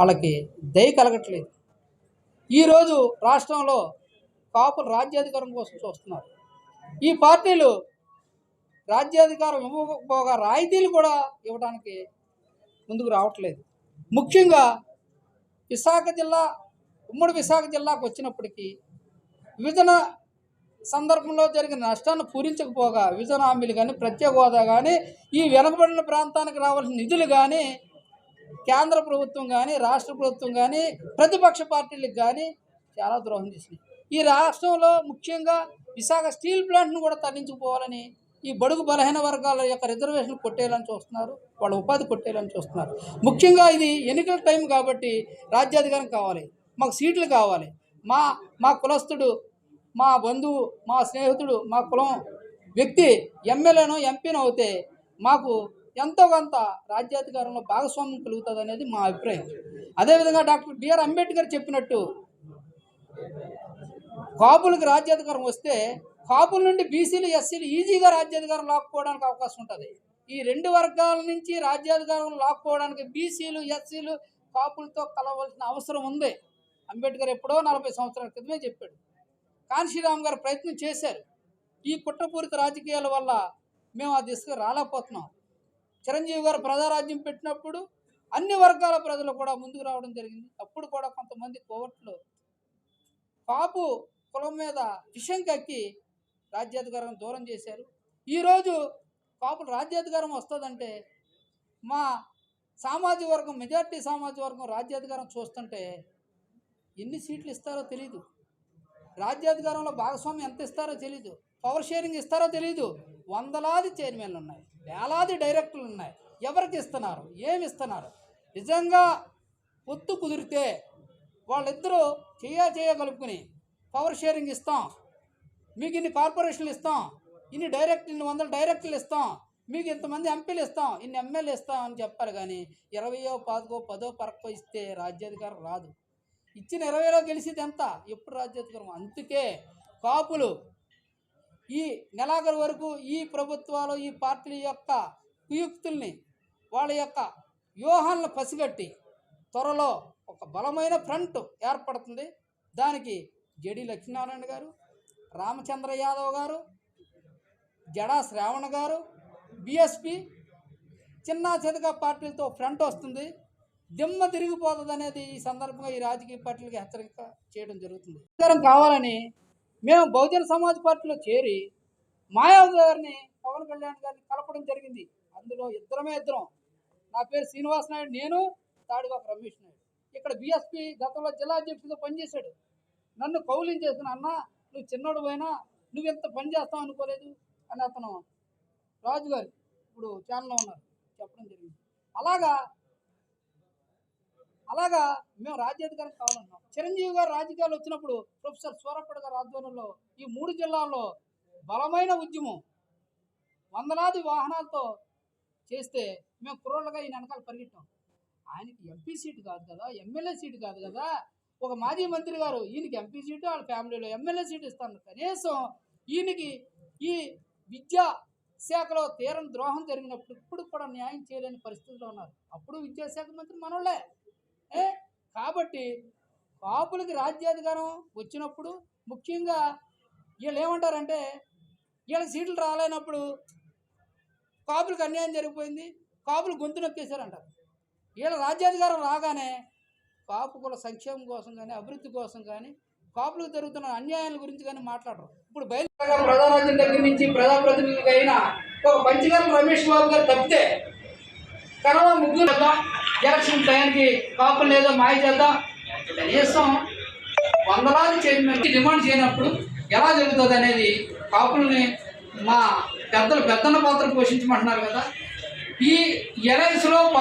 వాళ్ళకి దయ కలగట్లేదు. ఈరోజు రాష్ట్రంలో కాపులు రాజ్యాధికారం కోసం చూస్తున్నారు. ఈ పార్టీలు రాజ్యాధికారం ఇవ్వకపోగా రాయితీలు కూడా ఇవ్వడానికి ముందుకు రావట్లేదు. ముఖ్యంగా విశాఖ జిల్లా ఉమ్మడి విశాఖ జిల్లాకు వచ్చినప్పటికీ విభజన సందర్భంలో జరిగిన నష్టాన్ని పూరించకపోగా విభజన హామీలు కానీ ప్రత్యేక హోదా కానీ ఈ వెనుకబడిన ప్రాంతానికి రావాల్సిన నిధులు కానీ కేంద్ర ప్రభుత్వం కానీ రాష్ట్ర ప్రభుత్వం కానీ ప్రతిపక్ష పార్టీలకు కానీ చాలా ద్రోహం చేసింది ఈ రాష్ట్రంలో ముఖ్యంగా విశాఖ స్టీల్ ప్లాంట్ను కూడా తరలించుకుపోవాలని ఈ బడుగు బలహీన వర్గాల యొక్క రిజర్వేషన్ కొట్టేయాలని చూస్తున్నారు వాళ్ళ ఉపాధి కొట్టేయాలని చూస్తున్నారు. ముఖ్యంగా ఇది ఎన్నికల టైం కాబట్టి రాజ్యాధికారం కావాలి మాకు సీట్లు కావాలి. మా మా కులస్తుడు మా బంధువు మా స్నేహితుడు మా కులం వ్యక్తి ఎమ్మెల్యేనో ఎంపీనో అవుతే మాకు ఎంతో కొంత రాజ్యాధికారంలో భాగస్వామ్యం కలుగుతుంది అనేది మా అభిప్రాయం. అదేవిధంగా డాక్టర్ బిఆర్ అంబేద్కర్ చెప్పినట్టు కాపులకు రాజ్యాధికారం వస్తే కాపుల నుండి బీసీలు ఎస్సీలు ఈజీగా రాజ్యాధికారం లాక్కోవడానికి అవకాశం ఉంటుంది. ఈ రెండు వర్గాల నుంచి రాజ్యాధికారం లాక్కోవడానికి బీసీలు ఎస్సీలు కాపులతో కలవలసిన అవసరం ఉంది. అంబేద్కర్ ఎప్పుడో నలభై సంవత్సరాల క్రితమే చెప్పాడు. కాన్శీరామ్ గారు ప్రయత్నం చేశారు. ఈ కుట్రపూరిత రాజకీయాల వల్ల మేము ఆ దిశగా రాలేకపోతున్నాం. చిరంజీవి గారు ప్రజారాజ్యం పెట్టినప్పుడు అన్ని వర్గాల ప్రజలు కూడా ముందుకు రావడం జరిగింది. అప్పుడు కూడా కొంతమంది కోవట్లు పాపు కులం మీద విషం కక్కి రాజ్యాధికారం దూరం చేశారు. ఈరోజు కాపులు రాజ్యాధికారం వస్తుందంటే మా సామాజిక వర్గం మెజార్టీ సామాజిక వర్గం రాజ్యాధికారం చూస్తుంటే ఎన్ని సీట్లు ఇస్తారో తెలియదు రాజ్యాధికారంలో భాగస్వామ్యం ఎంత ఇస్తారో తెలియదు పవర్ షేరింగ్ ఇస్తారో తెలియదు వందలాది చైర్మన్లు ఉన్నాయి. వేలాది డైరెక్టర్లు ఉన్నాయి. ఎవరికి ఇస్తున్నారు? ఏమి ఇస్తున్నారు? నిజంగా పొత్తు కుదిరితే వాళ్ళిద్దరూ చేయ చేయ కలుపుకుని పవర్ షేరింగ్ ఇస్తాం. మీకు ఇన్ని కార్పొరేషన్లు ఇస్తాం. ఇన్ని డైరెక్ట్ ఇన్ని వందల డైరెక్టర్లు ఇస్తాం. మీకు ఇంతమంది ఎంపీలు ఇస్తాం. ఇన్ని ఎమ్మెల్యే ఇస్తాం అని చెప్పారు కానీ ఇరవయో పాదకో పదో పరకో ఇస్తే రాజ్యాధికారం రాదు. ఇచ్చిన ఇరవైలో గెలిచేది ఎంత? ఎప్పుడు రాజ్యాధికారం? అందుకే కాపులు ఈ నెలాఖరు వరకు ఈ ప్రభుత్వాలు ఈ పార్టీల యొక్క కుయుక్తుల్ని వాళ్ళ యొక్క వ్యూహాలను పసిగట్టి త్వరలో ఒక బలమైన ఫ్రంట్ ఏర్పడుతుంది. దానికి జడి లక్ష్మీనారాయణ గారు రామచంద్ర యాదవ్ గారు జడా శ్రావణ గారు బిఎస్పి చిన్న చితక పార్టీలతో ఫ్రంట్ వస్తుంది. దిమ్మ తిరిగిపోతుంది అనేది ఈ సందర్భంగా ఈ రాజకీయ పార్టీలకు హెచ్చరిక చేయడం జరుగుతుంది. అధికారం కావాలని మేము బహుజన సమాజ్ పార్టీలో చేరి మాయావతి గారిని పవన్ కళ్యాణ్ గారిని కలపడం జరిగింది. అందులో ఇద్దరమే ఇద్దరం. నా పేరు శ్రీనివాస్ నాయుడు నేను తాడుగా రమేష్ నాయుడు. ఇక్కడ బీఎస్పీ గతంలో జిల్లా అధ్యక్షుడిగా పనిచేశాడు. నన్ను కౌలించేసిన అన్న నువ్వు చిన్నోడు పోయినా నువ్వు ఎంత పని చేస్తావు అనుకోలేదు అని అతను రాజు గారు ఇప్పుడు ఛానల్లో ఉన్నారు. చెప్పడం జరిగింది. అలాగా అలాగా మేము రాజ్యాధికారం కావాలన్నాం. చిరంజీవి గారు రాజకీయాలు వచ్చినప్పుడు ప్రొఫెసర్ సూరప్పటి గారి ఆధ్వర్యంలో ఈ మూడు జిల్లాల్లో బలమైన ఉద్యమం వందలాది వాహనాలతో చేస్తే మేము కుర్రోళ్ళగా ఈయన వెనకాల పరిగెట్టాం. ఆయనకి ఎంపీ సీటు కాదు కదా ఎమ్మెల్యే సీటు కాదు కదా. ఒక మాజీ మంత్రి గారు ఈయనకి ఎంపీ సీటు వాళ్ళ ఫ్యామిలీలో ఎమ్మెల్యే సీటు ఇస్తాను. కనీసం ఈయనకి ఈ విద్యా శాఖలో తీరని ద్రోహం జరిగినప్పుడు ఇప్పుడు కూడా న్యాయం చేయలేని పరిస్థితిలో ఉన్నారు. అప్పుడు విద్యాశాఖ మంత్రి మనోళ్ళే. కాబట్టి కాపులకి రాజ్యాధికారం వచ్చినప్పుడు ముఖ్యంగా వీళ్ళు ఏమంటారంటే వీళ్ళ సీట్లు రాలేనప్పుడు కాపులకు అన్యాయం జరిగిపోయింది కాపులు గొంతు నొక్కేశారంటారు. వీళ్ళ రాజ్యాధికారం రాగానే కాపు కుల సంక్షేమం కోసం కానీ అభివృద్ధి కోసం కానీ కాపులకు జరుగుతున్న అన్యాయాల గురించి కానీ మాట్లాడరు. ఇప్పుడు బయలుదేరగా ప్రధానమంత్రి దగ్గర నుంచి ప్రజాప్రతినిధులకైనా ఒక పంచగల రమేష్ బాబు గారు తప్పితే కరోనా ముగ్గురు ఎలక్షన్ టైంకి కాపులు లేదో మాయ చేద్దాం. కనీసం వందలాది చైర్మన్ డిమాండ్ చేయనప్పుడు ఎలా జరుగుతుంది అనేది కాపుల్ని మా పెద్దలు పెద్దన్న పాత్ర పోషించమంటున్నారు కదా. ఈ ఎలయన్స్లో